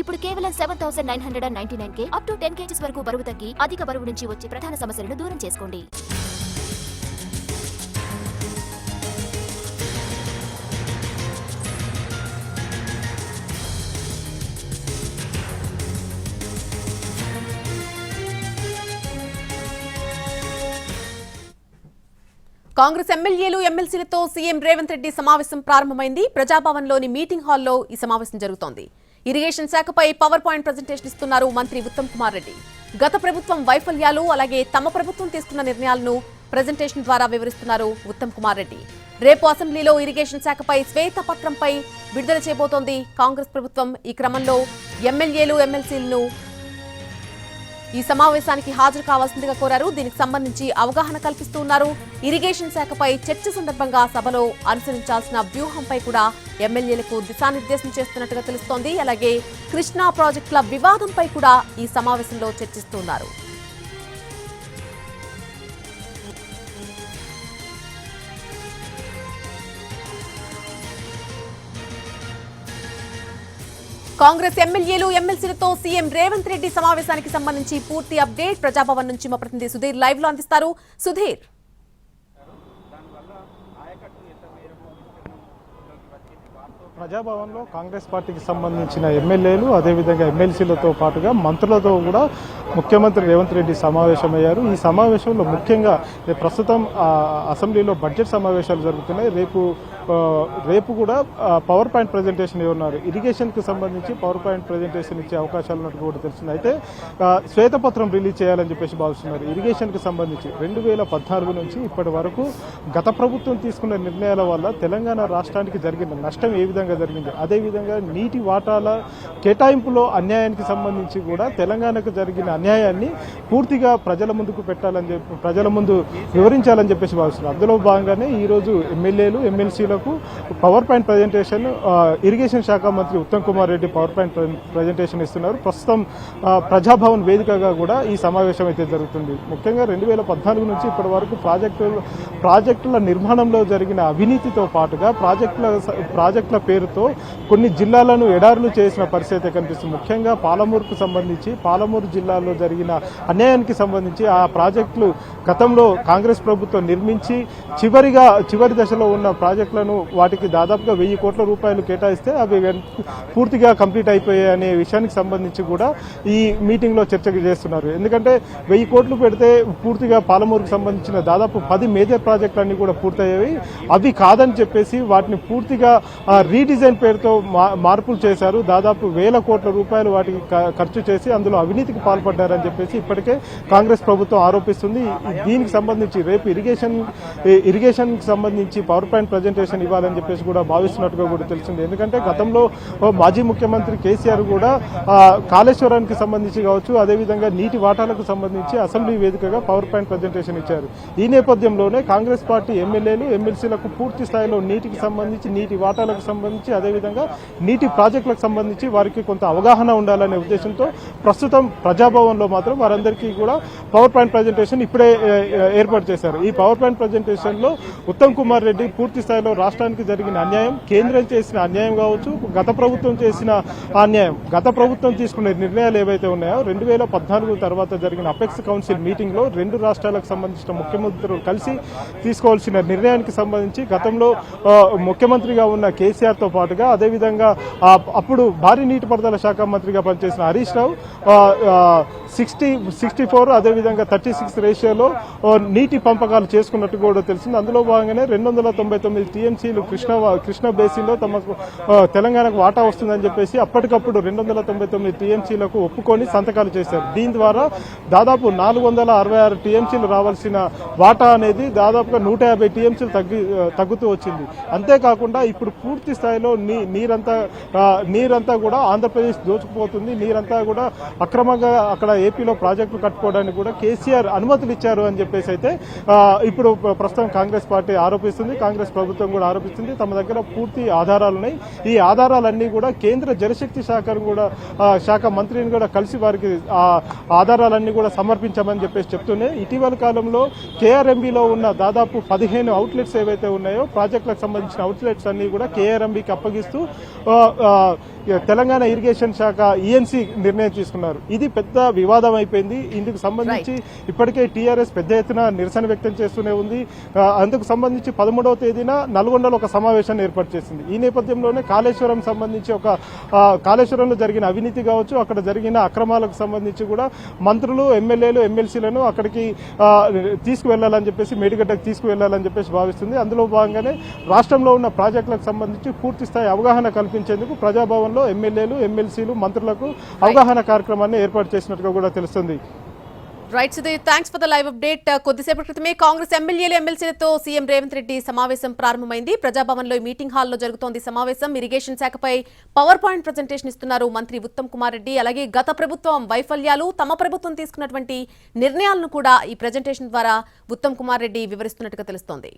ఇప్పుడు కేవలం seven thousand nine hundred and ninety nine K up to ten kgs వరకు బరువు తగ్గి అధిక బరువు నుంచి వచ్చే ప్రధాన సమస్యలను దూరం చేసుకోండి. కాంగ్రెస్ ఎమ్మెల్యేలు ఎమ్మెల్సీలతో సీఎం రేవంత్ రెడ్డి సమావేశం ప్రారంభమైంది. ప్రజాభవన్లోని మీటింగ్ హాల్లో ఈ సమావేశం జరుగుతోంది. ఇరిగేషన్ శాఖపై పవర్ పాయింట్ ప్రజెంటేషన్ ఇస్తున్నారు మంత్రి ఉత్తమ్ కుమార్ రెడ్డి. గత ప్రభుత్వం వైఫల్యాలు అలాగే తమ ప్రభుత్వం తీసుకున్న నిర్ణయాలను ప్రజెంటేషన్ ద్వారా వివరిస్తున్నారు ఉత్తమ్ కుమార్ రెడ్డి. రేపు అసెంబ్లీలో ఇరిగేషన్ శాఖపై శ్వేతపత్రంపై విడుదల చేయబోతోంది కాంగ్రెస్ ప్రభుత్వం. ఈ క్రమంలో ఎమ్మెల్యేలు ఎమ్మెల్సీలను ఈ సమావేశానికి హాజరు కావాల్సిందిగా కోరారు. దీనికి సంబంధించి అవగాహన కల్పిస్తూ ఉన్నారు. ఇరిగేషన్ శాఖపై చర్చ సందర్భంగా సభలో అనుసరించాల్సిన వ్యూహంపై కూడా ఎమ్మెల్యేలకు దిశానిర్దేశం చేస్తున్నట్టుగా తెలుస్తోంది. అలాగే కృష్ణా ప్రాజెక్టుల వివాదంపై కూడా ఈ సమావేశంలో చర్చిస్తున్నారు కాంగ్రెస్ ఎమ్మెల్యేలు ఎమ్మెల్సీలతో సీఎం రేవంత్ రెడ్డి సమావేశానికి సంబంధించి పూర్తి అప్డేట్ ప్రజాభవన్ నుంచి మా ప్రతినిధి సుధీర్ లైవ్లో అందిస్తారు. సుధీర్. ప్రజాభవన్లో కాంగ్రెస్ పార్టీకి సంబంధించిన ఎమ్మెల్యేలు అదేవిధంగా ఎమ్మెల్సీలతో పాటుగా మంత్రులతో కూడా ముఖ్యమంత్రి రేవంత్ రెడ్డి సమావేశమయ్యారు. ఈ సమావేశంలో ముఖ్యంగా ప్రస్తుతం అసెంబ్లీలో బడ్జెట్ సమావేశాలు జరుగుతున్నాయి. రేపు రేపు కూడా పవర్ పాయింట్ ప్రజెంటేషన్ ఇవ్వన్నారు ఇరిగేషన్కి సంబంధించి పవర్ పాయింట్ ప్రజెంటేషన్ ఇచ్చే అవకాశాలు ఉన్నట్టు కూడా తెలిసింది. అయితే శ్వేతపత్రం రిలీజ్ చేయాలని చెప్పేసి భావిస్తున్నారు. ఇరిగేషన్కి సంబంధించి రెండు వేల పద్నాలుగు నుంచి ఇప్పటి వరకు గత ప్రభుత్వం తీసుకున్న నిర్ణయాల వల్ల తెలంగాణ రాష్ట్రానికి జరిగిన నష్టం ఏ విధంగా జరిగింది? అదేవిధంగా నీటి వాటాల కేటాయింపులో అన్యాయానికి సంబంధించి కూడా తెలంగాణకు జరిగిన అన్యాయాన్ని పూర్తిగా ప్రజల ముందుకు పెట్టాలని చెప్పి ప్రజల ముందు వివరించాలని చెప్పేసి భావిస్తున్నారు. అందులో భాగంగానే ఈ రోజు ఎమ్మెల్యేలు ఎమ్మెల్సీలకు పవర్ పాయింట్ ప్రజెంటేషన్ ఇరిగేషన్ శాఖ మంత్రి Uttam Kumar Reddy power point presentation ఇస్తున్నారు. ప్రస్తుతం ప్రజాభవన్ వేదికగా కూడా ఈ సమావేశం అయితే జరుగుతుంది. ముఖ్యంగా రెండు వేల పద్నాలుగు నుంచి ఇప్పటి వరకు ప్రాజెక్టులు ప్రాజెక్టుల నిర్మాణంలో జరిగిన అవినీతితో పాటుగా ప్రాజెక్టుల ప్రాజెక్టుల పేరుతో కొన్ని జిల్లాలను ఎడారులు చేసిన పరిస్థితి కనిపిస్తుంది. ముఖ్యంగా పాలమూరుకు సంబంధించి పాలమూరు జిల్లాలో జరిగిన అన్యాయానికి సంబంధించి ఆ ప్రాజెక్టులు గతంలో కాంగ్రెస్ ప్రభుత్వం నిర్మించి చివరిగా చివరి దశలో ఉన్న ప్రాజెక్టులను వాటికి దాదాపుగా వెయ్యి కోట్ల రూపాయలు కేటాయిస్తే అవి పూర్తిగా కంప్లీట్ అయిపోయాయి అనే విషయానికి సంబంధించి కూడా ఈ మీటింగ్లో చర్చ చేస్తున్నారు. ఎందుకంటే వెయ్యి కోట్లు పెడితే పూర్తిగా పాలమూరుకు సంబంధించిన దాదాపు పది మేజర్ ప్రాజెక్టులన్నీ కూడా పూర్తయ్యాయి అవి కాదని చెప్పేసి వాటిని పూర్తిగా రీడిజైన్ పేరుతో మా- మార్పులు చేశారు. దాదాపు వేల కోట్ల రూపాయలు వాటికి ఖర్చు చేసి అందులో అవినీతికి పాల్పడ్డారని చెప్పేసి ఇప్పటికే కాంగ్రెస్ ప్రభుత్వం ఆరోపిస్తుంది. దీనికి సంబంధించి రేపు ఇరిగేషన్ ఇరిగేషన్కి సంబంధించి పవర్ పాయింట్ ప్రజెంటేషన్ ఇవ్వాలని చెప్పేసి కూడా భావిస్తున్నట్టుగా కూడా తెలిసింది. ఎందుకంటే గతంలో మాజీ ముఖ్యమంత్రి కేసీఆర్ కూడా కాళేశ్వరానికి సంబంధించి కావచ్చు అదేవిధంగా నీటి వాటాలకు సంబంధించి అసెంబ్లీ వేదికగా పవర్ పాయింట్ ప్రజెంటేషన్ ఇచ్చారు. ఈ నేపథ్యంలోనే కాంగ్రెస్ పార్టీ ఎమ్మెల్యేలు ఎమ్మెల్సీలకు పూర్తి స్థాయిలో నీటికి సంబంధించి నీటి వాటాలకు సంబంధించి అదేవిధంగా నీటి ప్రాజెక్టులకు సంబంధించి వారికి కొంత అవగాహన ఉండాలనే ఉద్దేశంతో ప్రస్తుతం ప్రజాభవన్లో మాత్రం వారందరికీ కూడా పవర్ పాయింట్ ప్రజెంటేషన్ ఇప్పుడే ఏర్పాటు చేశారు. ఈ పవర్ పాయింట్ ప్రజెంటేషన్లో ఉత్తమ్ కుమార్ రెడ్డి పూర్తి స్థాయిలో రాష్ట్రానికి జరిగిన అన్యాయం కేంద్రం చేసిన అన్యాయం కావచ్చు గత ప్రభుత్వం చేసిన అన్యాయం. గత ప్రభుత్వం తీసుకునే నిర్ణయాలు ఏవైతే ఉన్నాయో రెండు వేల పద్నాలుగు తర్వాత జరిగిన అపెక్స్ కౌన్సిల్ మీటింగ్లో రెండు రాష్ట్రాలకు సంబంధించిన ముఖ్యమంత్రులు కలిసి తీసుకోవాల్సిన నిర్ణయానికి సంబంధించి గతంలో ముఖ్యమంత్రిగా ఉన్న కేసీఆర్తో పాటుగా అదేవిధంగా అప్పుడు భారీ నీటిపారుదల శాఖ మంత్రిగా పనిచేసిన Harish Rao sixty sixty four అదేవిధంగా థర్టీ సిక్స్ రేషియోలో నీటి పంపకాలు చేసుకున్నట్టు కూడా తెలిసింది. అందులో భాగంగానే రెండు వందల తొంభై తొమ్మిది టీఎంసీలు కృష్ణ కృష్ణ బేసిన్లో తమకు తెలంగాణకు వాటా వస్తుందని చెప్పేసి అప్పటికప్పుడు రెండు వందల తొంభై తొమ్మిది టీఎంసీలకు ఒప్పుకొని సంతకాలు చేశారు. దీని ద్వారా దాదాపు నాలుగు వందల అరవై ఆరు టీఎంసీలు రావాల్సిన వాటా అనేది దాదాపుగా నూట యాభై టీఎంసీలు తగ్గి తగ్గుతూ వచ్చింది. అంతేకాకుండా ఇప్పుడు పూర్తి స్థాయిలో నీ నీరంతా నీరంతా కూడా ఆంధ్రప్రదేశ్ దోచుకుపోతుంది. నీరంతా కూడా అక్రమంగా అక్కడ ఏపీలో ప్రాజెక్టులు కట్టుకోవడానికి కూడా కేసీఆర్ అనుమతులు ఇచ్చారు అని చెప్పేసి అయితే ఇప్పుడు ప్రస్తుతం కాంగ్రెస్ పార్టీ ఆరోపిస్తుంది. కాంగ్రెస్ ప్రభుత్వం కూడా కూడా ఆరోపిస్తుంది. తమ దగ్గర పూర్తి ఆధారాలు ఉన్నాయి. ఈ ఆధారాలన్నీ కూడా కేంద్ర జలశక్తి శాఖను కూడా శాఖ మంత్రిని కూడా కలిసి వారికి ఆధారాలన్నీ కూడా సమర్పించామని చెప్పేసి చెప్తున్నాయి ఇటీవల కాలంలో కేఆర్ఎంబీలో ఉన్న దాదాపు పదిహేను అవుట్లెట్స్ ఏవైతే ఉన్నాయో ప్రాజెక్టులకు సంబంధించిన అవుట్లెట్స్ అన్ని కూడా కేఆర్ఎంబీకి అప్పగిస్తూ తెలంగాణ ఇరిగేషన్ శాఖ ఈఎన్సీ నిర్ణయం తీసుకున్నారు. ఇది పెద్ద వివాదం అయిపోయింది. ఇందుకు సంబంధించి ఇప్పటికే టీఆర్ఎస్ పెద్ద ఎత్తున నిరసన వ్యక్తం చేస్తూనే ఉంది. అందుకు సంబంధించి పదమూడవ తేదీన నల్గొండలో ఒక సమావేశాన్ని ఏర్పాటు చేసింది. ఈ నేపథ్యంలోనే కాళేశ్వరం సంబంధించి ఒక కాళేశ్వరంలో జరిగిన అవినీతి కావచ్చు అక్కడ జరిగిన అక్రమాలకు సంబంధించి కూడా మంత్రులు ఎమ్మెల్యేలు ఎమ్మెల్సీలను అక్కడికి తీసుకువెళ్ళాలని చెప్పేసి మేడిగడ్డకు తీసుకువెళ్ళాలని చెప్పేసి భావిస్తుంది. అందులో భాగంగానే రాష్ట్రంలో ఉన్న ప్రాజెక్టులకు సంబంధించి పూర్తి స్థాయి అవగాహన కల్పించేందుకు ప్రజాభవన్లో ఎమ్మెల్యేలు ఎమ్మెల్సీలు మంత్రులకు అవగాహన కార్యక్రమాన్ని ఏర్పాటు చేసినట్టుగా కూడా తెలుస్తుంది. Right Sudheer thanks for the live update కొద్దిసేపటి క్రితమే కాంగ్రెస్ ఎమ్మెల్యేలు ఎమ్మెల్సీలతో సీఎం రేవంత్ రెడ్డి సమావేశం ప్రారంభమైంది. ప్రజాభవన్లో మీటింగ్ హాల్లో జరుగుతోంది సమావేశం. ఇరిగేషన్ శాఖపై పవర్ పాయింట్ ప్రజెంటేషన్ ఇస్తున్నారు మంత్రి ఉత్తమ్ కుమార్ రెడ్డి. అలాగే గత ప్రభుత్వం వైఫల్యాలు తమ ప్రభుత్వం తీసుకున్నటువంటి నిర్ణయాలను కూడా ఈ ప్రజెంటేషన్ ద్వారా ఉత్తమ్ కుమార్ రెడ్డి వివరిస్తున్నట్టుగా తెలుస్తోంది.